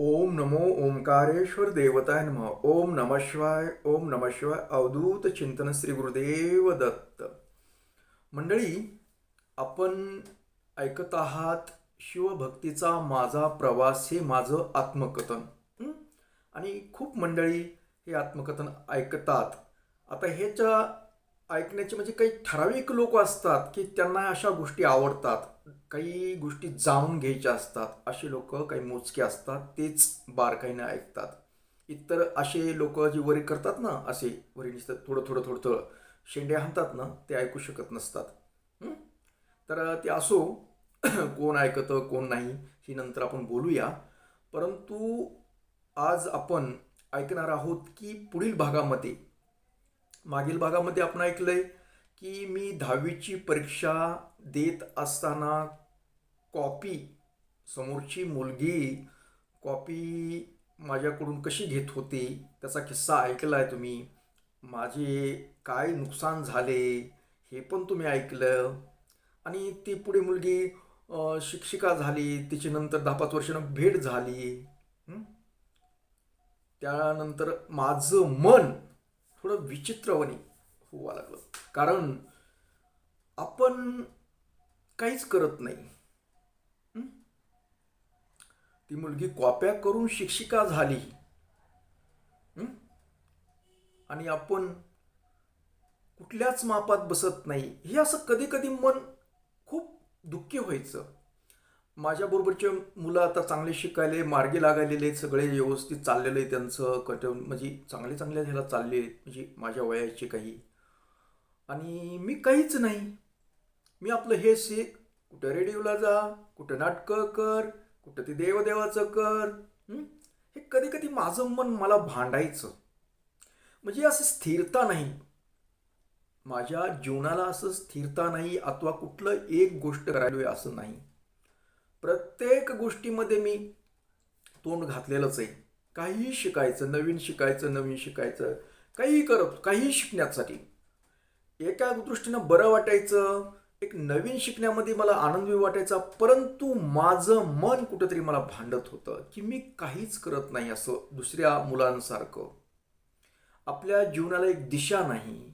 ओम नमो ओंकारेश्वर देवताय नम। ओम नम शिवाय ओम नम शिवाय अवधूत चिंतन श्री गुरुदेव दत्त। मंडळी आपण ऐकत आहात शिवभक्तीचा माझा प्रवास हे माझं आत्मकथन. आणि खूप मंडळी हे आत्मकथन ऐकतात. आता ह्याच्या ऐकण्याचे म्हणजे काही ठराविक लोक असतात की त्यांना अशा गोष्टी आवडतात. काही गोष्टी जाणून घ्यायच्या असतात असे लोक काही मोजके असतात तेच बारकाईने ऐकतात. इतर असे लोक जे वरी करतात ना असे वरी नुसतं थोडं थोडं थोडं थोडं हाणतात ना ते ऐकू शकत नसतात. तर ते असो कोण ऐकतं कोण नाही ही नंतर आपण बोलूया. परंतु आज आपण ऐकणार आहोत की पुढील भागामध्ये मागील भागामध्ये आपण ऐकलंय की मी दहावीची परीक्षा देत असताना कॉपी समोरची मुलगी कॉपी माझ्याकडून कशी घेत होती त्याचा किस्सा ऐकला आहे तुम्ही. माझे काय नुकसान झाले हे पण तुम्ही ऐकलं. आणि ती पुढे मुलगी शिक्षिका झाली तिची नंतर दहा पाच वर्षानं भेट झाली. त्यानंतर माझं मन थोडं विचित्रवणी होवा लागलं कारण आपण काहीच करत नाही. ती मुलगी कॉप्या करून शिक्षिका झाली. आणि आपण कुठल्याच मापात बसत नाही. हे असं कधी कधी मन खूप दुःखी व्हायचं. माझ्याबरोबरचे मुलं आता चांगले शिकायले मार्गी लागायलेले सगळे व्यवस्थित चाललेलं आहे त्यांचं. कट म्हणजे चांगले चांगल्या ह्याला चालले म्हणजे माझ्या वयाचे काही आणि मी काहीच नाही. मी आपलं हे शिक कुठं रेडिओला जा कुठं नाटकं कर कुठं ते देवदेवाचं कर हे? कधी कधी माझं मन मला भांडायचं. म्हणजे असं स्थिरता नाही. माझ्या जीवनाला असं स्थिरता नाही अथवा कुठलं एक गोष्ट करायला असं नाही. प्रत्येक गोष्टीमध्ये मी तोंड घातलेलंच आहे. काहीही शिकायचं नवीन शिकायचं नवीन शिकायचं. काहीही करत काहीही शिकण्यासाठी. एका दृष्टीनं बरं वाटायचं एक नवीन शिकण्यामध्ये मला आनंदी वाटायचा परंतु माझं मन कुठंतरी मला भांडत होतं की मी काहीच करत नाही असं दुसऱ्या मुलांसारखं. आपल्या जीवनाला एक दिशा नाही.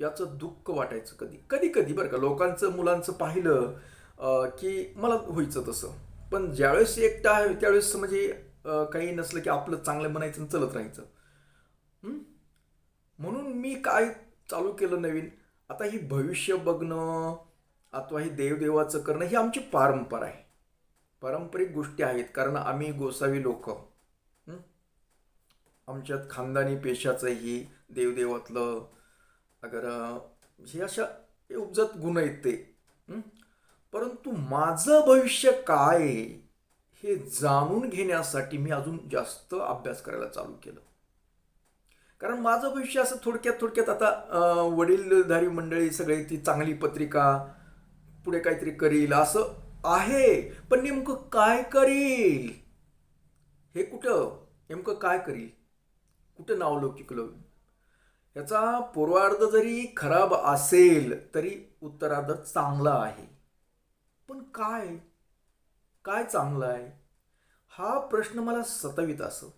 याचं दुःख वाटायचं कधी? कधी कधी बरं का लोकांचं मुलांचं पाहिलं की मला व्हायचं तसं. पण ज्यावेळेस एकटा आहे त्यावेळेस म्हणजे काही नसलं की आपलं चांगलं म्हणायचं चलत राहायचं. म्हणून मी काय चालू केलं नवीन? आता ही भविष्य बघणं अथवा ही देवदेवाचं करणं ही आमची परंपरा आहे. पारंपरिक गोष्टी आहेत कारण आम्ही गोसावी लोक. आमच्यात खानदानी पेशाचंही देवदेवातलं अगर हे अशा हे उपजत गुण आहेत ते. परंतु माझं भविष्य काय आहे, हे जाणून घेण्यासाठी मी अजून जास्त अभ्यास करायला चालू केलं. कारण माझं भविष्य असं थोडक्यात थोडक्यात आता वडीलधारी मंडळी सगळी ती चांगली पत्रिका पुढे काहीतरी करील असं आहे. पण नेमकं काय करील? हे कुठं? नेमकं काय करील? कुठं नावलौकिकलं याचा पूर्वार्ध जरी खराब असेल तरी उत्तरार्ध चांगला आहे. पण काय? काय चांगलं आहे? हा प्रश्न मला सतवित असं.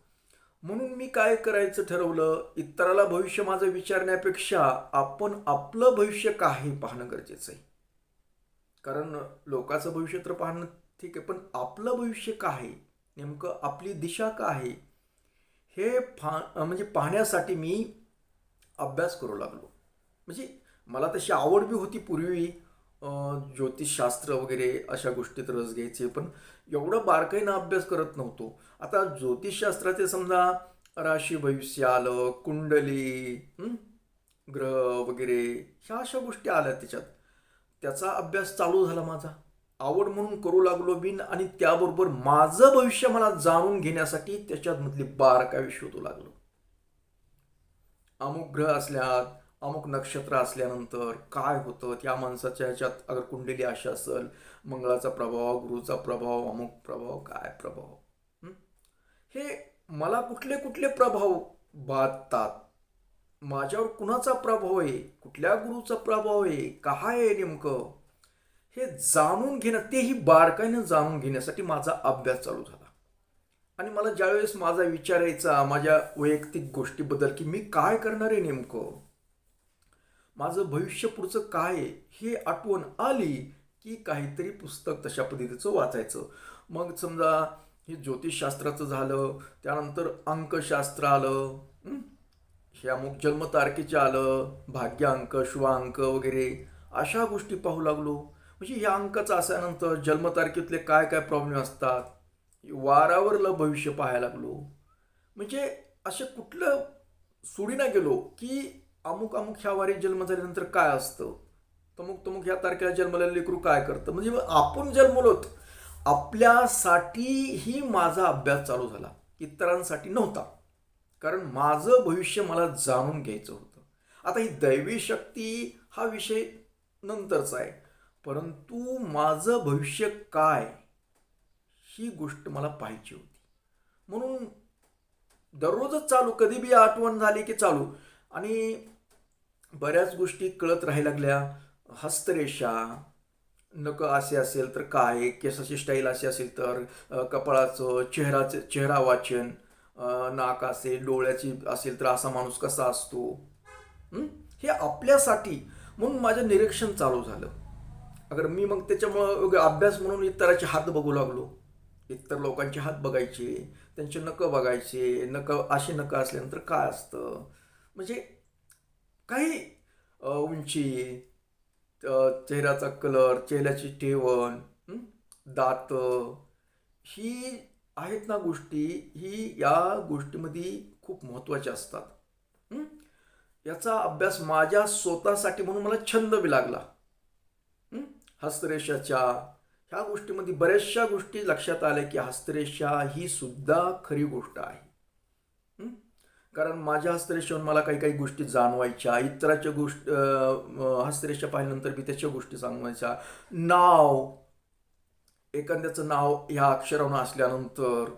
म्हणून मी काय करायचं ठरवलं? इतराला भविष्य माझं विचारण्यापेक्षा आपण आपलं भविष्य काय हे पाहणं गरजेचं आहे. कारण लोकाचं भविष्य तर पाहणं ठीक आहे पण आपलं भविष्य काय? आहे नेमकं आपली दिशा काय? आहे हे फा म्हणजे पाहण्यासाठी मी अभ्यास करू लागलो. म्हणजे मला तशी आवड बी होती पूर्वी ज्योतिषशास्त्र वगैरे अशा गोष्टीत रस घ्यायचे पण एवढं बारकाईनं अभ्यास करत नव्हतो. आता ज्योतिषशास्त्राचे समजा राशी भविष्य आलं कुंडली ग्रह वगैरे ह्या अशा गोष्टी आल्या त्याच्यात. त्याचा अभ्यास चालू झाला माझा. आवड म्हणून करू लागलो बिन आणि त्याबरोबर माझं भविष्य मला जाणून घेण्यासाठी त्याच्यात मधली बारकावी शोधू लागलो. अमुक ग्रह असल्यात अमुक नक्षत्र असल्यानंतर काय होतं? त्या माणसाच्या ह्याच्यात अगर कुंडली अशी असेल मंगळाचा प्रभाव गुरुचा प्रभाव अमुक प्रभाव काय प्रभाव? हे? मला कुठले कुठले प्रभाव बाधतात? माझ्यावर कुणाचा प्रभाव आहे? कुठल्या गुरुचा प्रभाव आहे? काय आहे नेमकं? हे जाणून घेणं तेही बारकाईनं जाणून घेण्यासाठी माझा अभ्यास चालू झाला. आणि मला ज्यावेळेस माझा विचार यायचा माझ्या वैयक्तिक गोष्टीबद्दल की मी काय करणार आहे नेमकं? माझं भविष्य पुढचं काय हे आठवण आली की काहीतरी पुस्तक तशा पद्धतीचं वाचायचं. मग समजा हे ज्योतिषशास्त्राचं झालं त्यानंतर अंकशास्त्र आलं हे? अमुक जन्मतारखेचे आलं भाग्यांक शुभांक वगैरे अशा गोष्टी पाहू लागलो. म्हणजे या अंकाचं असल्यानंतर जन्मतारखेतले काय काय प्रॉब्लेम असतात? वारावरलं भविष्य पाहायला लागलो. म्हणजे असे कुठलं सुडीना गेलो की अमुक अमुक ह्या वारी जन्म झाल्यानंतर काय असतं? तमुक तमुक ह्या तारखेला जन्मलेलं लेकरू काय करतं? म्हणजे आपण जन्मलोत. आपल्यासाठीही माझा अभ्यास चालू झाला. इतरांसाठी नव्हता. कारण माझं भविष्य मला जाणून घ्यायचं होतं. आता ही दैवी शक्ती हा विषय नंतरचा आहे. परंतु माझं भविष्य काय? ही गोष्ट मला पाहिजे होती. म्हणून दररोजच चालू कधी बी आठवण झाली की चालू. आणि बऱ्याच गोष्टी कळत राहायला लागल्या. हस्तरेषा नक असे असेल तर काय केसाची स्टाईल अशी असेल तर कपाळाचं चेहराचे चेहरा वाचन नाक असेल डोळ्याची असेल तर असा माणूस कसा असतो? हे? आपल्यासाठी. म्हणून माझं निरीक्षण चालू झालं. अगर मी मग त्याच्यामुळं अभ्यास म्हणून इतराचे हात बघू लागलो. इतर लोकांचे हात बघायचे त्यांचे नकं बघायचे नकं असे नकं असल्यानंतर काय असतं? म्हणजे काही उंची चेहऱ्याचा कलर चेहऱ्याची ठेवण दात ही आहेत ना गोष्टी ही या गोष्टीमध्ये खूप महत्त्वाच्या असतात. याचा अभ्यास माझ्या स्वतःसाठी म्हणून मला छंद बी लागला. हस्तरेषाच्या ह्या गोष्टीमध्ये बऱ्याचशा गोष्टी लक्षात आल्या की हस्तरेषा ही सुद्धा खरी गोष्ट आहे. कारण माझ्या हस्तरेषेवर मला काही काही गोष्टी जाणवायच्या. इतराच्या गोष्ट हस्तरेषा पाहिल्यानंतर मी त्याच्या गोष्टी सांगवायच्या. नाव एखाद्याचं नाव ह्या अक्षरानं असल्यानंतर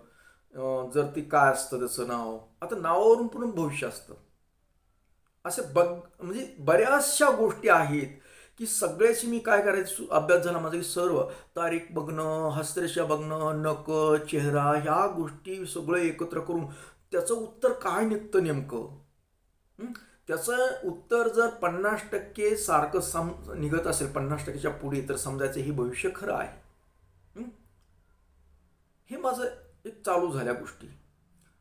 जर ती काय असतं त्याचं नाव? आता नावावरून पण भविष्य असतं. असे बघ म्हणजे बऱ्याचशा गोष्टी आहेत की सगळ्याची मी काय करायचं अभ्यास झाला माझा की सर्व तारीख बघणं हस्तरेषा बघणं नक चेहरा ह्या गोष्टी सगळं एकत्र करून त्याचं उत्तर काय निघतं नेमकं? त्याचं उत्तर जर पन्नास टक्के सारखं सम निघत असेल पन्नास टक्केच्या पुढे तर समजायचं हे भविष्य खरं आहे. हे? माझं एक चालू झाल्या गोष्टी.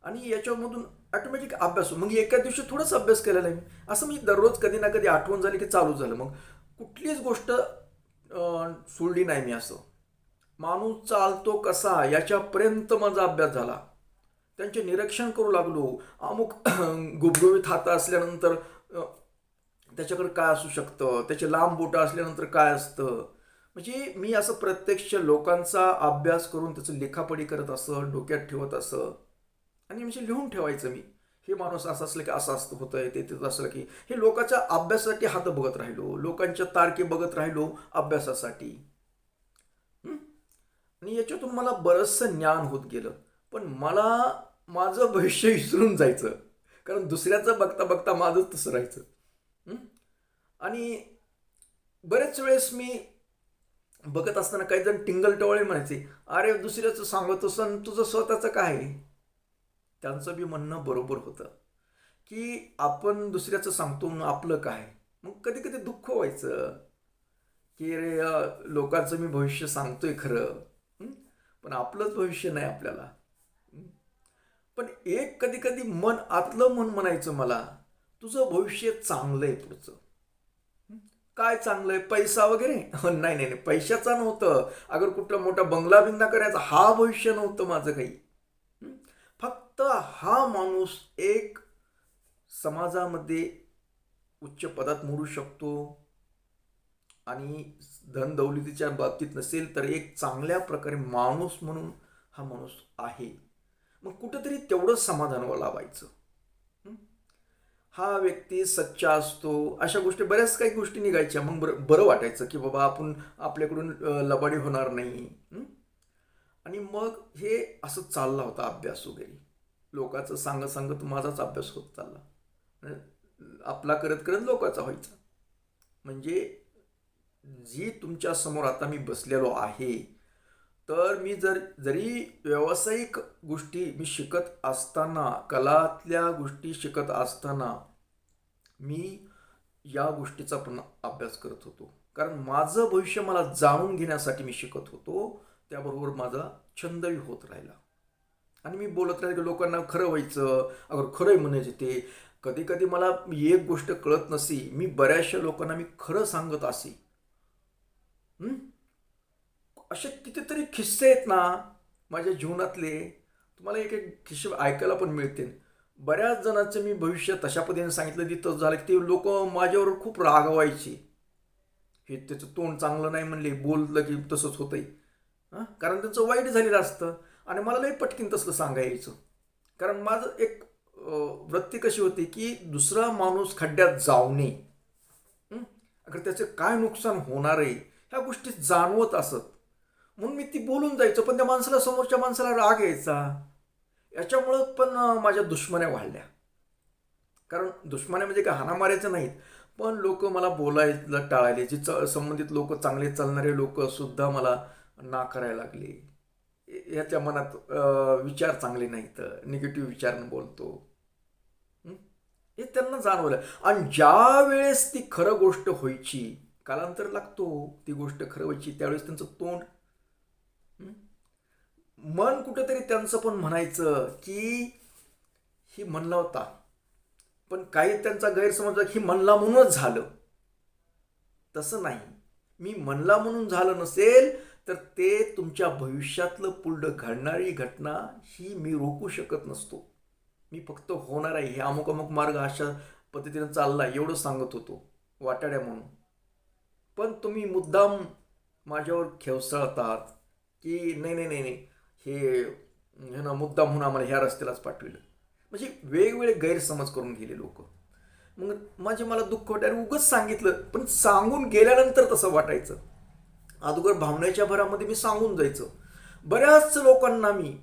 आणि याच्यामधून ऑटोमॅटिक अभ्यास मग एका दिवशी थोडंच अभ्यास केलेला आहे मी. असं मी दररोज कधी ना कधी आठवण झाली की चालू झालं. मग कुठलीच गोष्ट सोडली नाही मी असं. माणूस चालतो कसा याच्यापर्यंत माझा अभ्यास झाला. त्यांचे निरीक्षण करू लागलो. अमुक गुबगुबीत हात असल्यानंतर त्याच्याकडे काय असू शकतं? त्याचे लांब बोटं असल्यानंतर काय असतं? म्हणजे मी असं प्रत्यक्ष लोकांचा अभ्यास करून त्याचं लेखापडी करत असं डोक्यात ठेवत असं आणि म्हणजे लिहून ठेवायचं मी. हे माणूस असं असलं की असं असतं आहे ते तिथं असलं की. हे लोकांच्या अभ्यासासाठी हात बघत राहिलो. लोकांच्या तारखे बघत राहिलो अभ्यासासाठी. आणि याच्यातून मला बरंचसं ज्ञान होत गेलं. पण मला माझं भविष्य विसरून जायचं. कारण दुसऱ्याचं बघता बघता माझंच तसं राहायचं. आणि बरेच वेळेस मी बघत असताना काही जण टिंगल टवळे म्हणायचे अरे दुसऱ्याचं सांगत असं तुझं स्वतःचं काय त्यांचं बी म्हणणं बरोबर होतं. की आपण दुसऱ्याचं सांगतो म्हणून आपलं काय? मग कधी कधी दुःख व्हायचं. की रे लोकांचं मी भविष्य सांगतोय खरं. पण आपलंच भविष्य नाही आपल्याला. पण एक कधी कधी मन आतलं मन म्हणायचं मला तुझं भविष्य चांगलं आहे पुढचं. काय चांगलं आहे पैसा वगैरे? नाही नाही नाही. पैशाचा नव्हतं. अगर कुठला मोठा बंगला बिंगला करायचा हा भविष्य नव्हतं माझं काही. फक्त हा माणूस एक समाजामध्ये उच्च पदात मोडू शकतो. आणि धनदौलतीच्या बाबतीत नसेल तर एक चांगल्या प्रकारे माणूस म्हणून हा माणूस आहे. मग कुठंतरी तेवढं समाधान लावायचं. हा? व्यक्ती सच्चा असतो अशा गोष्टी बऱ्याच काही गोष्टी निघायच्या. मग बरं बरं वाटायचं की बाबा आपण आपल्याकडून लबाडी होणार नाही. आणि मग हे असं चालला होता अभ्यास वगैरे. लोकांचं सांगत सांगत माझाच अभ्यास होत चालला. आपला करत करत लोकांचा व्हायचा. म्हणजे जी तुमच्यासमोर आता मी बसलेलो आहे तर मी जर जरी व्यावसायिक गोष्टी मी शिकत असताना कलातल्या गोष्टी शिकत असताना मी या गोष्टीचा पण अभ्यास करत होतो. कारण माझं भविष्य मला जाणून घेण्यासाठी मी शिकत होतो. त्याबरोबर माझा छंदही होत राहिला. आणि मी बोलत राहिले की लोकांना खरं व्हायचं अगर खरंही म्हणायचे ते. कधी कधी मला एक गोष्ट कळत नसी मी बऱ्याचशा लोकांना मी खरं सांगत असे. असे कितीतरी किस्से आहेत ना माझ्या जीवनातले तुम्हाला एक एक किस्से ऐकायला पण मिळतील. बऱ्याच जणांचं मी भविष्य तशा पद्धतीने सांगितलं तिथं झालं की ते लोक माझ्यावर खूप रागवायचे. हे त्याचं तोंड चांगलं नाही म्हणले बोललं की तसंच होतंय. हां? कारण त्यांचं वाईट झालेलं असतं. आणि मला लई पटकीन तसलं सांगायचं. कारण माझं एक वृत्ती कशी होती की दुसरा माणूस खड्ड्यात जाऊ नये. अगर त्याचं काय नुकसान होणार आहे ह्या गोष्टी जाणवत असत. म्हणून मी ती बोलून जायचो पण त्या माणसाला समोरच्या माणसाला राग यायचा. याच्यामुळं पण माझ्या दुश्मन्या वाढल्या. कारण दुश्मन्या म्हणजे काय हाना मारायचं नाहीत. पण लोक मला बोलायला टाळायले. जे च संबंधित लोक चांगले चालणारे लोकसुद्धा मला मला नाकारायला लागले. याच्या मनात विचार चांगले नाहीत. निगेटिव्ह विचारनं बोलतो. हे त्यांना जाणवलं. आणि ज्या वेळेस ती खरं गोष्ट व्हायची कालांतर लागतो. ती गोष्ट खरं व्हायची त्यावेळेस त्यांचं तोंड मन कुठेतरी त्यांचं पण म्हणायचं की ही म्हणला होता. पण काही त्यांचा गैरसमज ही म्हणला म्हणूनच झालं. तसं नाही. मी म्हणला म्हणून झालं नसेल तर ते तुमच्या भविष्यातलं पुढं घडणारी घटना ही मी रोखू शकत नसतो. मी फक्त होणार आहे. हे अमुक अमुक मार्ग अशा पद्धतीनं चालला एवढं सांगत होतो. वाटाड्या म्हणून. पण तुम्ही मुद्दाम माझ्यावर खेवसळतात की नाही नाही नाही नाही. हे ना मुद्दा म्हणून आम्हाला ह्या रस्त्यालाच पाठविलं. म्हणजे वेगवेगळे गैरसमज करून गेले लोक. मग माझे मला दुःख वाटतं आणि उगच सांगितलं पण सांगून गेल्यानंतर तसं वाटायचं. अगोदर भावनेच्या भरामध्ये मी सांगून जायचं. बऱ्याच लोकांना मी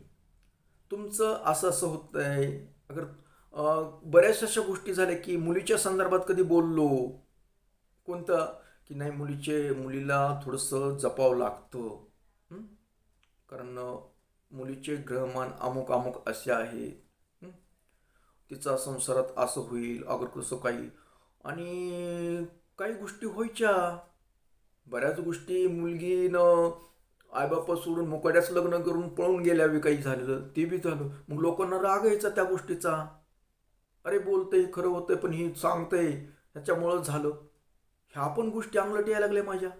तुमचं असं असं होत आहे अगर बऱ्याचशा बऱ्याच अशा गोष्टी झाल्या की मुलीच्या संदर्भात कधी बोललो? कोणतं? की नाही मुलीचे मुलीला थोडंसं जपावं लागतं. कारण मुलीचे ग्रहमान अमुक अमुक असे आहे तिचा संसारात असं होईल अगर कसं काही. आणि काही गोष्टी व्हायच्या. बऱ्याच गोष्टी मुलगीनं आईबापा सोडून मुकाड्याच लग्न करून पळून गेल्या काही झालेलं ते बी झालं. मग लोकांना राग यायचा त्या गोष्टीचा. अरे बोलतंय खरं होतंय पण हे सांगतंय ह्याच्यामुळं झालं. ह्या पण गोष्टी अंगलट यायला लागल्या माझ्या.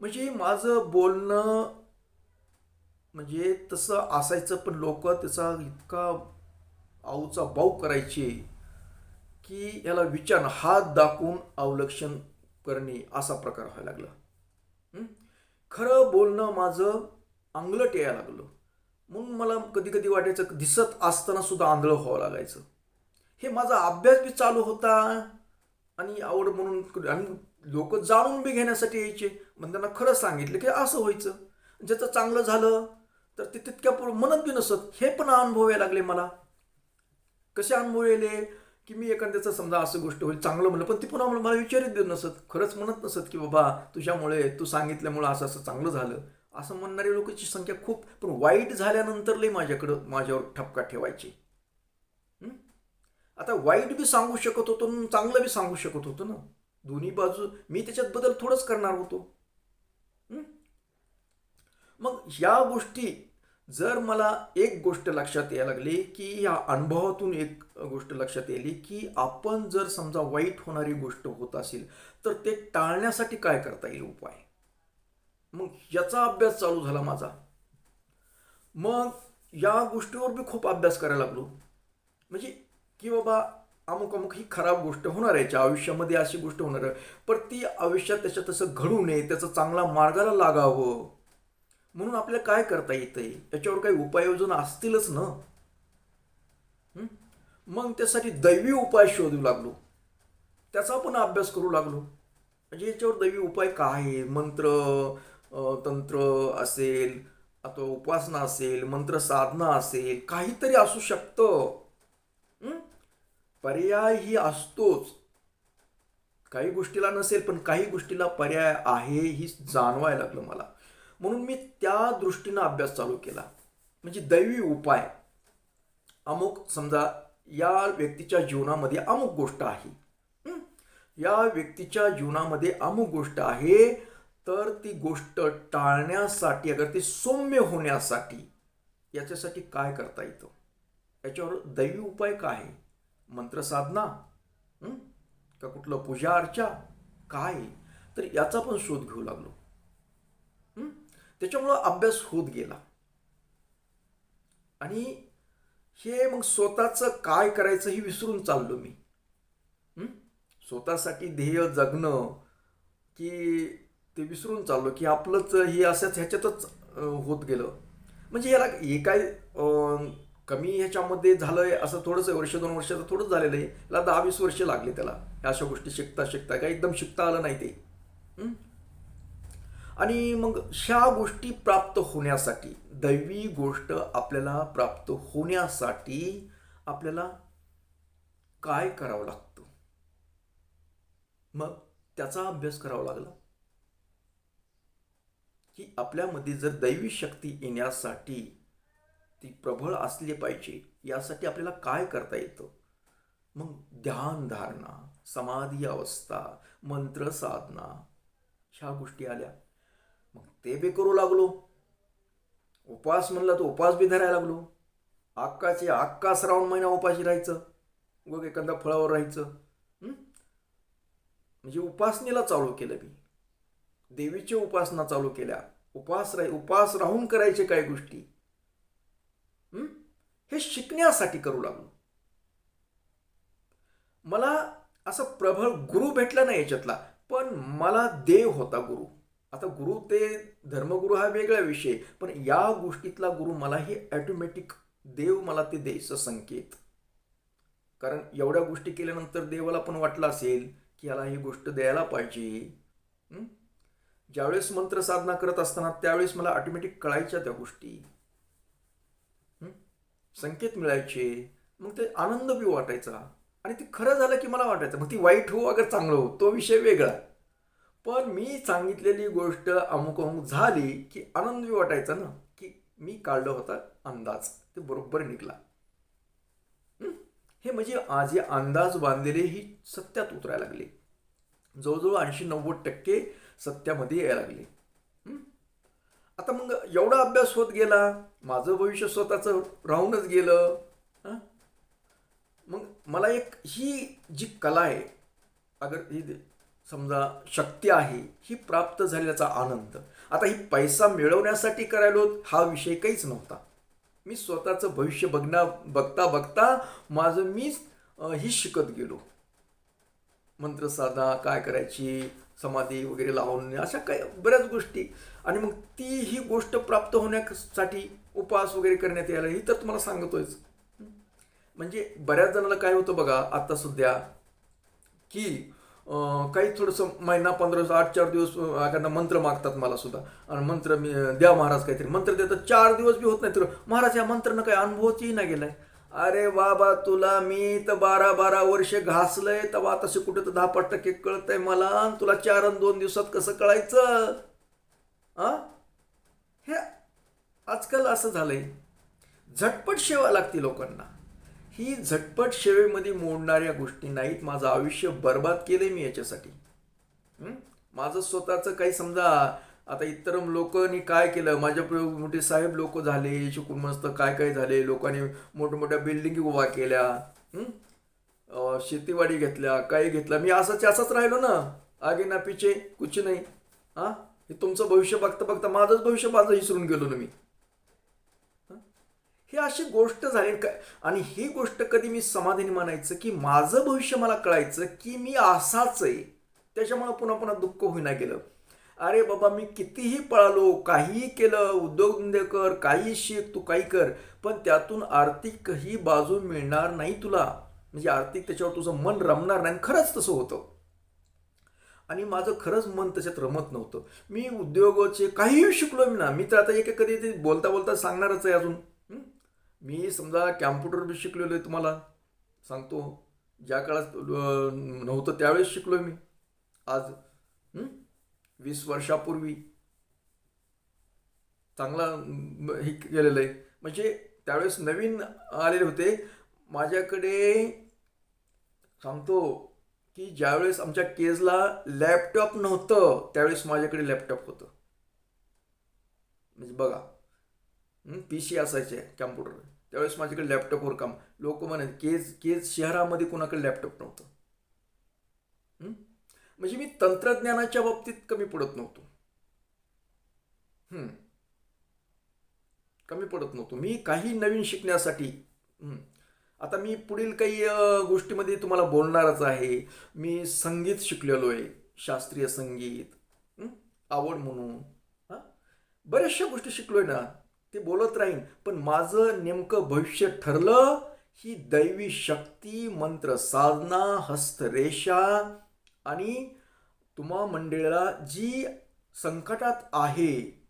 म्हणजे माझं बोलणं म्हणजे तसं असायचं पण लोक त्याचा इतका आऊचा बाऊ करायचे की याला विचार हात दाखवून अवलक्षण करणे असा प्रकार व्हायला लागला. खरं बोलणं माझं आंगलट यायला लागलं. म्हणून मला कधी कधी वाटायचं दिसत असताना सुद्धा आंधळं व्हावं लागायचं. हे माझा अभ्यास बी चालू होता आणि आवड म्हणून आणि लोक जाणून बी घेण्यासाठी यायचे. मग त्यांना खरं सांगितलं की असं व्हायचं. ज्याचं चांगलं झालं तर ते तितक्या पूर्व म्हणत बी नसत. हे पण अनुभव यायला लागले मला. कसे अनुभव येले की मी एखाद्याचं समजा असं गोष्ट होईल चांगलं म्हणलं पण ती पुन्हा मला विचारित देत नसत. खरंच म्हणत नसत की बाबा तुझ्यामुळे तू सांगितल्यामुळं असं असं चांगलं झालं. असं म्हणणाऱ्या लोकांची संख्या खूप पण वाईट झाल्यानंतर लई माझ्याकडं माझ्यावर ठपका ठेवायची. आता वाईट बी सांगू शकत होतो चांगलं बी सांगू शकत होतो ना. दोन्ही बाजू मी त्याच्यात बदल थोडंच करणार होतो. मग या गोष्टी जर मला एक गोष्ट लक्षात यायला लागली की या अनुभवातून एक गोष्ट लक्षात येईल की आपण जर समजा वाईट होणारी गोष्ट होत असेल तर ते टाळण्यासाठी काय करता येईल उपाय? मग याचा अभ्यास चालू झाला माझा. मग या गोष्टीवर मी खूप अभ्यास करायला लागलो. म्हणजे की बाबा अमुक अमुक ही खराब गोष्ट होणार आहे याच्या आयुष्यामध्ये अशी गोष्ट होणार आहे पण ती आयुष्यात त्याच्या तसं घडू नये त्याचं चांगला मार्गाला लागावं. म्हणून आपल्याला काय करता येतंय? याच्यावर काही उपाययोजना असतीलच ना? मग त्यासाठी दैवी उपाय शोधू लागलो. त्याचा पण अभ्यास करू लागलो. म्हणजे याच्यावर दैवी उपाय काय आहे? मंत्र तंत्र असेल अथवा उपासना असेल मंत्र साधना असेल काहीतरी असू शकतं. पर्याय ही असतोच. काही गोष्टीला नसेल पण काही गोष्टीला पर्याय आहे ही जाणवायला लागलं मला. म्हणून मी त्या दृष्टीनं अभ्यास चालू केला. म्हणजे दैवी उपाय. अमुक समजा या व्यक्तीच्या जीवनामध्ये अमुक गोष्ट आहे. या व्यक्तीच्या जीवनामध्ये अमुक गोष्ट आहे तर ती गोष्ट टाळण्यासाठी अगर ती सौम्य होण्यासाठी याच्यासाठी काय करता येतं? याच्यावर दैवी उपाय काय आहे? मंत्रसाधना का कुठलं पूजा अर्चा? काय? आहे? तर याचा पण शोध घेऊ लागलो. त्याच्यामुळं अभ्यास होत गेला. आणि हे मग स्वतःचं काय करायचं हे विसरून चाललो मी. स्वतःसाठी ध्येय जगणं की ते विसरून चाललो की आपलंच हे असंच ह्याच्यातच होत गेलं. म्हणजे याला हे काय कमी ह्याच्यामध्ये झालं आहे असं थोडंसं वर्ष दोन वर्षाचं थोडंच झालेलं आहे. याला दहा वीस वर्ष लागले त्याला. ह्या अशा गोष्टी शिकता शिकता काय एकदम शिकता आलं नाही ते. आणि मग ह्या गोष्टी प्राप्त होण्यासाठी दैवी गोष्ट आपल्याला प्राप्त होण्यासाठी आपल्याला काय करावं लागतं? मग त्याचा अभ्यास करावा लागला. की आपल्यामध्ये जर दैवी शक्ती येण्यासाठी ती प्रबळ असली पाहिजे यासाठी आपल्याला काय करता येतं? मग ध्यानधारणा समाधी अवस्था मंत्र साधना ह्या गोष्टी आल्या. मग ते बी करू लागलो. उपवास म्हणला तर उपवास बी धरायला लागलो. अक्काचे अक्का श्रावण महिना उपाशी राहायचं. मग एखादा फळावर राहायचं. म्हणजे उपासनेला चालू केलं मी. देवीची उपासना चालू केल्या. उपास राह उपास राहून करायचे काय गोष्टी. हे शिकण्यासाठी करू लागलो. मला असं प्रबळ गुरु भेटला नाही याच्यातला. पण मला देव होता गुरु. आता गुरु ते धर्मगुरु हा वेगळा विषय पण या गोष्टीतला गुरु मला हे ॲटोमॅटिक देव मला ते द्यायचं संकेत. कारण एवढ्या गोष्टी केल्यानंतर देवाला पण वाटलं असेल की याला ही गोष्ट द्यायला पाहिजे. ज्यावेळेस मंत्र साधना करत असताना त्यावेळेस मला ऑटोमॅटिक कळायच्या त्या गोष्टी. संकेत मिळायचे मग ते आनंद बी वाटायचा. आणि ते खरं झालं की मला वाटायचं मग ती वाईट हो अगर चांगलं हो तो विषय वेगळा. पण मी सांगितलेली गोष्ट अमुक अमुक झाली की आनंद वाटायचा ना की मी काढलं होता अंदाज. ते बरोबर निघला. हे? म्हणजे आज हे अंदाज बांधलेले ही सत्यात उतरायला लागले. जवळजवळ ऐंशी नव्वद टक्के सत्यामध्ये यायला लागले. आता मग एवढा अभ्यास होत गेला माझं भविष्य स्वतःचं राहूनच गेलं. मग मला एक ही जी कला आहे अगर ही समजा शक्ती आहे ही प्राप्त झाल्याचा आनंद. आता ही पैसा मिळवण्यासाठी करायलो हा विषय काहीच नव्हता. मी स्वतःचं भविष्य बघण्या बघता बघता माझं मीच ही शिकत गेलो. मंत्रसाधना काय करायची समाधी वगैरे लावून अशा काही बऱ्याच गोष्टी. आणि मग ती ही गोष्ट प्राप्त होण्यासाठी उपवास वगैरे करण्यात यायला ही तर तुम्हाला सांगतोयच. म्हणजे बऱ्याच जणांना काय होतं बघा आता सध्या की काही थोडंसं महिना पंधरा दिवस आठ चार दिवस एखादा मंत्र मागतात मला सुद्धा. आणि मंत्र मी द्या महाराज काहीतरी. मंत्र देतात चार दिवस बी होत नाही तर महाराज या मंत्रानं काही अनुभवच ना गेलाय. अरे बाबा तुला मी तर बारा बारा वर्ष घासलंय तर आताशी कुठे तर दहा पाच टक्के कळतंय मला. आणि तुला चार आणि दोन दिवसात कसं कळायचं? आ? हे आजकाल असं झालंय. झटपट सेवा लागते लोकांना. ही झटपट सेवेमध्ये मोडणाऱ्या गोष्टी नाहीत. माझं आयुष्य बर्बाद केलंय मी याच्यासाठी. माझं स्वतःचं काही समजा आता इतर लोकांनी काय केलं? माझ्या मोठे साहेब लोक झाले शिकून मस्त काय काय झाले? लोकांनी मोठमोठ्या बिल्डिंगी उभा केल्या. शेतीवाडी घेतल्या काय घेतलं. मी असंच असंच राहिलो ना. आगे ना पिचे कुछ नाही. हा? हे तुमचं भविष्य बघता बघता माझंच भविष्य माझं विसरून गेलो ना मी. ही अशी गोष्ट झाली. काय आणि ही गोष्ट कधी मी समाधानी म्हणायचं की माझं भविष्य मला कळायचं की मी असाच आहे त्याच्यामुळे पुन्हा पुन्हा दुःख होईना गेलं. अरे बाबा मी कितीही पळालो काहीही केलं उद्योगधंदे कर काही शिक तू काही कर पण त्यातून आर्थिक ही बाजू मिळणार नाही तुला. म्हणजे आर्थिक त्याच्यावर तुझं मन रमणार नाही. खरंच तसं होतं. आणि माझं खरंच मन त्याच्यात रमत नव्हतं. मी उद्योगाचे काहीही शिकलो मी ना मी तर आता एक कधी ते बोलता बोलता सांगणारच आहे अजून. मी समजा कॅम्प्युटर बी शिकलेलो आहे तुम्हाला सांगतो. ज्या काळात नव्हतं त्यावेळेस शिकलो मी. आज वीस वर्षापूर्वी चांगला हे केलेलं आहे. म्हणजे त्यावेळेस नवीन आलेले होते. माझ्याकडे सांगतो की ज्यावेळेस आमच्या केजला लॅपटॉप नव्हतं त्यावेळेस माझ्याकडे लॅपटॉप होतं. म्हणजे बघा पी सी असायचे कॅम्प्युटर त्यावेळेस माझ्याकडे लॅपटॉपवर काम. लोक म्हणे केज केज शहरामध्ये कोणाकडे लॅपटॉप नव्हतं? म्हणजे मी तंत्रज्ञानाच्या बाबतीत कमी पडत नव्हतो. कमी पडत नव्हतो. मी काही नवीन शिकण्यासाठी आता मी पुढील काही गोष्टीमध्ये तुम्हाला बोलणारच आहे. मी संगीत शिकलेलो आहे. शास्त्रीय संगीत आवड म्हणून हां? बऱ्याचशा गोष्टी शिकलोय ना. ते बोलत राहीन. पण माझं नेमकं भविष्य ठरलं ही दैवी शक्ती मंत्र साधना हस्तरेषा आणि तुम्हा मंडळीला जी संकटात आहे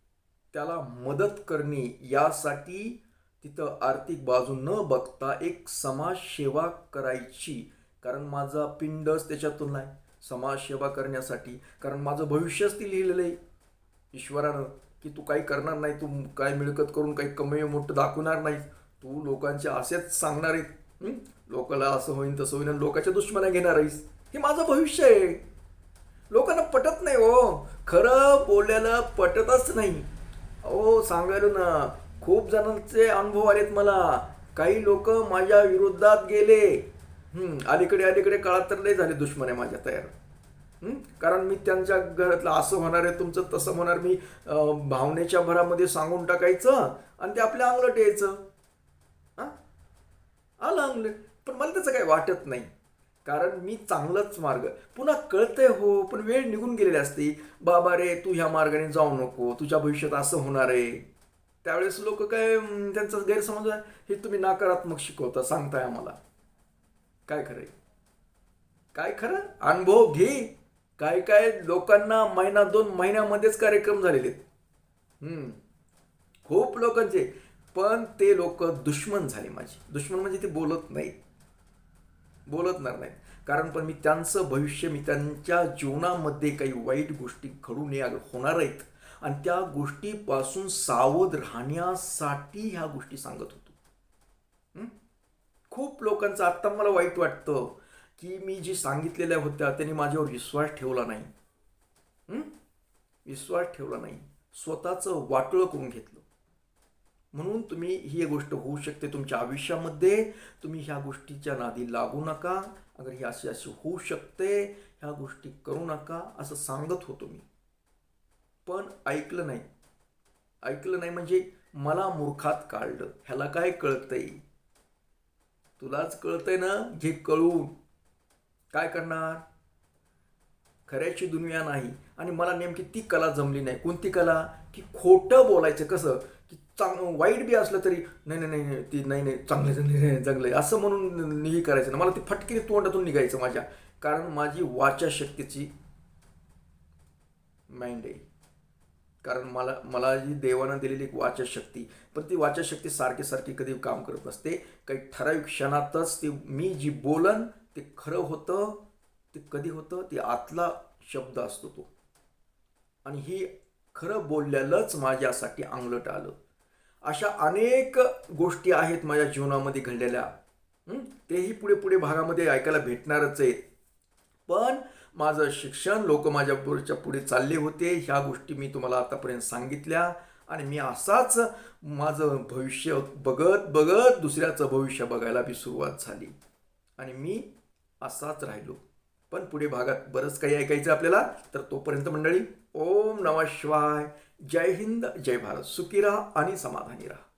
त्याला मदत करणे यासाठी तिथं आर्थिक बाजू न बघता एक समाजसेवा करायची. कारण माझा पिंडच त्याच्यातून नाही समाजसेवा करण्यासाठी. कारण माझं भविष्यच ती लिहिलेलं आहे. ईश्वरानं. की तू काही करणार नाही तू काय मिळकत करून काही कमी मोठं दाखवणार नाही. तू लोकांचे असेच सांगणार आहे लोकाला असं होईन तसं होईन आणि लोकांच्या दुश्मना घेणार आहेस. हे माझं भविष्य आहे. लोकांना पटत नाही हो. खरं बोलल्याला पटतच नाही. अहो सांगायला ना खूप जणांचे अनुभव आलेत मला. काही लोक माझ्या विरोधात गेले. अलीकडे अलीकडे काळात तर लय झाले दुश्मन आहे माझ्या तयार. कारण मी त्यांच्या घरातलं असं होणार आहे तुमचं तसं होणार. मी भावनेच्या भरामध्ये सांगून टाकायचं आणि ते आपल्या अंगलट यायचं. हां? आलं अंगलट. पण मला त्याचं काही वाटत नाही. कारण मी चांगलाच मार्ग. पुन्हा कळतंय हो पण वेळ निघून गेलेली असते. बाबा रे तू ह्या मार्गाने जाऊ नको. तुझ्या भविष्यात असं होणार आहे. त्यावेळेस लोक काय त्यांचा गैरसमज हे तुम्ही नकारात्मक शिकवता सांगताय आम्हाला. काय खरं काय खरं? अनुभव घे. काय काय लोकांना महिना दोन महिन्यामध्येच कार्यक्रम झालेले आहेत. खूप लोकांचे. पण ते लोक दुश्मन झाले माझे. दुश्मन म्हणजे ते बोलत नाहीत. बोलतणार नाहीत. कारण पण मी त्यांचं भविष्य मी त्यांच्या जीवनामध्ये काही वाईट गोष्टी घडून या होणार आहेत. आणि त्या गोष्टीपासून सावध राहण्यासाठी ह्या गोष्टी सांगत होतो. खूप लोकांचं आत्ता मला वाईट वाटतं. की मी जी सांगितलेल्या होत्या त्यांनी माझ्यावर विश्वास ठेवला नाही. विश्वास ठेवला नाही. स्वतःचं वाटोळं करून घेतलं. म्हणून तुम्ही ही गोष्ट होऊ शकते तुमच्या आयुष्यामध्ये. तुम्ही ह्या गोष्टीच्या नादी लागू नका. अगर ही अशी अशी होऊ शकते ह्या गोष्टी करू नका असं सांगत होतो मी. पण ऐकलं नाही. ऐकलं नाही म्हणजे मला मूर्खात काढलं. ह्याला काय कळतंय? तुलाच कळतंय ना? घे कळून. काय करणार? खऱ्याची दुनिया नाही. आणि मला नेमकी ती कला जमली नाही. कोणती कला? की खोटं बोलायचं कसं? की चांग वाईट बी असलं तरी नाही नाही नाही नाही, ती नाही नाही चांगलं चांगलं नाही चांगलं. आहे असं म्हणून हे करायचं ना मला ती फटकीने तोंडातून निघायचं माझ्या. कारण माझी वाचा शक्तीची माइंड आहे. कारण मला मला जी देवानं दिलेली एक वाचा शक्ती पण ती वाचा शक्ती सारखी सारखी कधी काम करत असते काही ठराविक क्षणातच ती मी जी बोलन ते खरं होतं ते कधी होतं ते आतला शब्द असतो तो. आणि ही खरं बोलल्यालंच माझ्यासाठी अंगलट आलं. अशा अनेक गोष्टी आहेत माझ्या जीवनामध्ये घडलेल्या. तेही पुढे पुढे भागामध्ये ऐकायला भेटणारच आहेत. पण माझं शिक्षण लोक माझ्या पुढे चालले होते ह्या गोष्टी मी तुम्हाला आतापर्यंत सांगितल्या. आणि मी असाच माझं भविष्य बघत बघत दुसऱ्याचं भविष्य बघायला बी सुरुवात झाली. आणि मी असाच राहिलो. पण पुढे भागात बरंच काही ऐकायचं आपल्याला तर तोपर्यंत मंडळी ओम नमः शिवाय. जय हिंद जय भारत. सुखी राहा आणि समाधानी राहा.